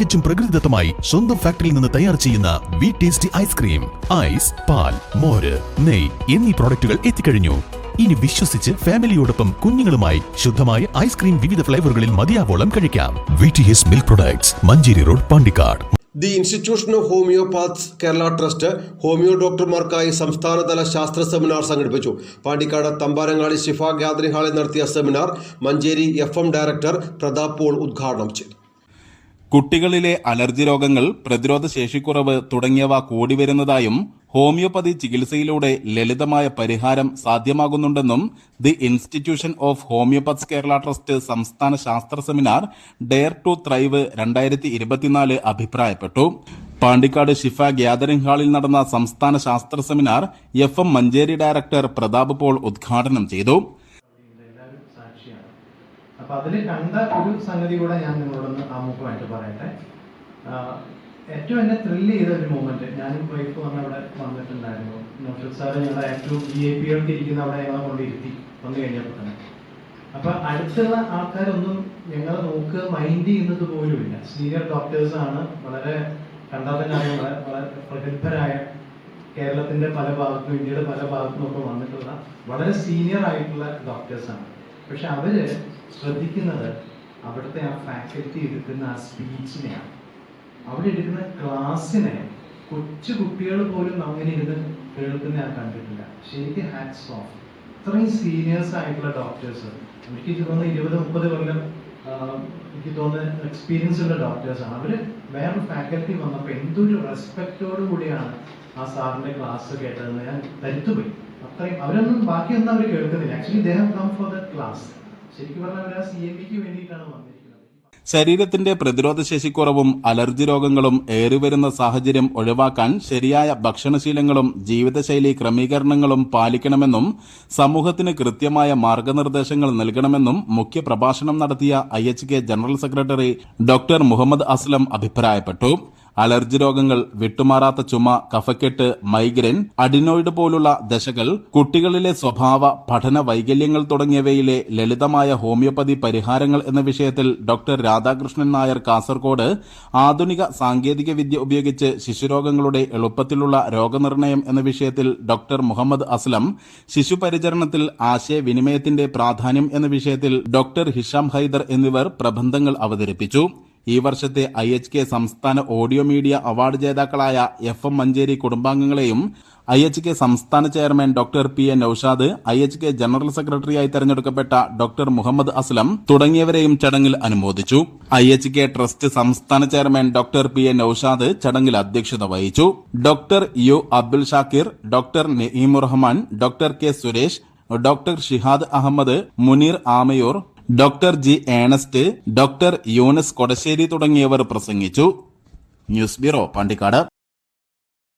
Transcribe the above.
തികച്ചും പ്രകൃതിദത്തമായി സ്വന്തം ഫാക്ടറിയിൽ നിന്ന് തയ്യാർ ചെയ്യുന്ന വി ടേസ്റ്റി ഐസ്ക്രീം ഐസ് പാൽ മോര് നെയ് എന്നീ പ്രോഡക്റ്റുകൾ എത്തിക്കഴിഞ്ഞു. ഇനി വിശ്വസിച്ച് ഫാമിലിയോടൊപ്പം കുഞ്ഞുങ്ങളുമായി ശുദ്ധമായ ഐസ്ക്രീം വിവിധ ഫ്ലേവറുകളിൽ മതിയാവോളം കഴിക്കാം. V T S milk products Manjeri road Pandikkad. The institution of homoeopaths Kerala trust homoeo ഡോക്ടർമാർക്കായി സംസ്ഥാനതല ശാസ്ത്ര സെമിനാർ സംഘടിപ്പിച്ചു. പാണ്ടിക്കാട് തമ്പാരങ്ങാടി ശിഫ ഗാദറി ഹാളിൽ നടത്തിയ seminar Manjeri F M director Pratap Paul ഉദ്ഘാടനം ചെയ്തു. കുട്ടികളിലെ അലർജി രോഗങ്ങൾ പ്രതിരോധ ശേഷിക്കുറവ് തുടങ്ങിയവ കൂടി വരുന്നതായും ഹോമിയോപ്പതി ചികിത്സയിലൂടെ ലളിതമായ പരിഹാരം സാധ്യമാകുന്നുണ്ടെന്നും the institution of homeopaths Kerala trust സംസ്ഥാന ശാസ്ത്ര സെമിനാർ ഡെയർ ടു ത്രൈവ് രണ്ടായിരത്തി ഇരുപത്തിനാല് അഭിപ്രായപ്പെട്ടു. പാണ്ടിക്കാട് ഷിഫ ഗ്യാതറിംഗ് ഹാളിൽ നടന്ന സംസ്ഥാന ശാസ്ത്ര seminar F M Manjeri director Pratap Paul ഉദ്ഘാടനം ചെയ്തു. അപ്പൊ അതിൽ കണ്ട ഒരു സംഗതി കൂടെ ഞാൻ നിങ്ങളോടൊന്ന് ആമുഖമായിട്ട് പറയട്ടെ. ഏറ്റവും എന്നെ ത്രില്ല് ചെയ്ത ഒരു മൂമെന്റ് ഞാനും വൈഫ് വന്ന് അവിടെ വന്നിട്ടുണ്ടായിരുന്നു. നൗഷദ് സാറ് ഞങ്ങളുടെ ഏറ്റവും ബി എ പികൾക്ക് ഇരിക്കുന്ന അവിടെ ഞങ്ങളെ കൊണ്ടിരുത്തി വന്നു കഴിഞ്ഞപ്പോൾ തന്നെ. അപ്പൊ അടുത്തുള്ള ആൾക്കാരൊന്നും ഞങ്ങളെ നോക്കുക മൈൻഡ് ചെയ്യുന്നത് പോലുമില്ല സീനിയർ ഡോക്ടേഴ്സ് ആണ് വളരെ കണ്ടാൽ വളരെ പ്രഗത്ഭരായ കേരളത്തിന്റെ പല ഭാഗത്തും ഇന്ത്യയുടെ പല ഭാഗത്തും ഒക്കെ വന്നിട്ടുള്ള വളരെ സീനിയർ ആയിട്ടുള്ള ഡോക്ടേഴ്സാണ് പക്ഷെ അവർ ശ്രദ്ധിക്കുന്നത് അവിടുത്തെ ആ ഫാക്കൽറ്റി എടുക്കുന്ന ആ സ്പീച്ചിനെയാണ് അവിടെ എടുക്കുന്ന ക്ലാസ്സിനെ കൊച്ചു കുട്ടികൾ പോലും അങ്ങനെ ഇരുന്ന് കേൾക്കുന്ന ഞാൻ കണ്ടിട്ടില്ല. ശരിക്കും ഹാറ്റ്സ് ഓഫ് ഇത്രയും സീനിയേഴ്സ് ആയിട്ടുള്ള ഡോക്ടേഴ്സ് എനിക്ക് തോന്നുന്നു ഇരുപത് മുപ്പത് കൊല്ലം എനിക്ക് തോന്നുന്ന എക്സ്പീരിയൻസ് ഉള്ള ഡോക്ടേഴ്സാണ് അവർ വേറൊരു ഫാക്കൽറ്റി വന്നപ്പോൾ എന്തൊരു റെസ്പെക്റ്റോടു കൂടിയാണ് ആ സാറിന്റെ ക്ലാസ് കേട്ടതെന്ന് ഞാൻ ധരിത്തുപോയി അത്രയും അവരൊന്നും ബാക്കിയൊന്നും അവർ കേൾക്കുന്നില്ല. Actually they have come for the class ശരിക്കും പറഞ്ഞാൽ അവർ ആ സി എം പിക്ക് വേണ്ടിയിട്ടാണ് വന്നത് ശരീരത്തിന്റെ പ്രതിരോധശേഷിക്കുറവും അലർജി രോഗങ്ങളും ഏറിവരുന്ന സാഹചര്യം ഒഴിവാക്കാൻ ശരിയായ ഭക്ഷണശീലങ്ങളും ജീവിതശൈലി ക്രമീകരണങ്ങളും പാലിക്കണമെന്നും സമൂഹത്തിന് കൃത്യമായ മാർഗനിർദ്ദേശങ്ങൾ നൽകണമെന്നും മുഖ്യ പ്രഭാഷണം നടത്തിയ I general secretary doctor Muhammad Aslam അഭിപ്രായപ്പെട്ടു. അലർജി രോഗങ്ങൾ വിട്ടുമാറാത്ത ചുമ കഫക്കെട്ട് മൈഗ്രെയിൻ അഡിനോയിഡ് പോലുള്ള ദശകൾ കുട്ടികളിലെ സ്വഭാവ പഠന വൈകല്യങ്ങൾ തുടങ്ങിയവയിലെ ലളിതമായ ഹോമിയോപ്പതി പരിഹാരങ്ങൾ എന്ന വിഷയത്തിൽ ഡോക്ടർ രാധാകൃഷ്ണൻ നായർ കാസർകോട് ആധുനിക സാങ്കേതിക വിദ്യ ഉപയോഗിച്ച് ശിശുരോഗങ്ങളുടെ എളുപ്പത്തിലുള്ള രോഗനിർണയം എന്ന വിഷയത്തിൽ ഡോക്ടർ മുഹമ്മദ് അസ്ലം ശിശുപരിചരണത്തിൽ ആശയവിനിമയത്തിന്റെ പ്രാധാന്യം എന്ന വിഷയത്തിൽ ഡോക്ടർ ഹിഷാം ഹൈദർ എന്നിവർ പ്രബന്ധങ്ങൾ അവതരിപ്പിച്ചു. ഈ വർഷത്തെ ഐ എച്ച് കെ സംസ്ഥാന ഓഡിയോ മീഡിയ അവാർഡ് ജേതാക്കളായ എഫ് എം മഞ്ചേരി കുടുംബാംഗങ്ങളെയും ഐ എച്ച് കെ സംസ്ഥാന chairman doctor P A Naushad I H K general സെക്രട്ടറിയായി തെരഞ്ഞെടുക്കപ്പെട്ട ഡോക്ടർ മുഹമ്മദ് അസ്ലം തുടങ്ങിയവരെയും ചടങ്ങിൽ അനുമോദിച്ചു. ഐ എച്ച് കെ ട്രസ്റ്റ് സംസ്ഥാന chairman doctor P A Naushad ചടങ്ങിൽ അധ്യക്ഷത വഹിച്ചു. Doctor U Abdul Shakir doctor Naeemur Rahman doctor K Suresh doctor Shihad Ahammed Muneer Amayur doctor G Ernest doctor Yunus Kodassery തുടങ്ങിയവർ പ്രസംഗിച്ചു. News bureau Pandikkad.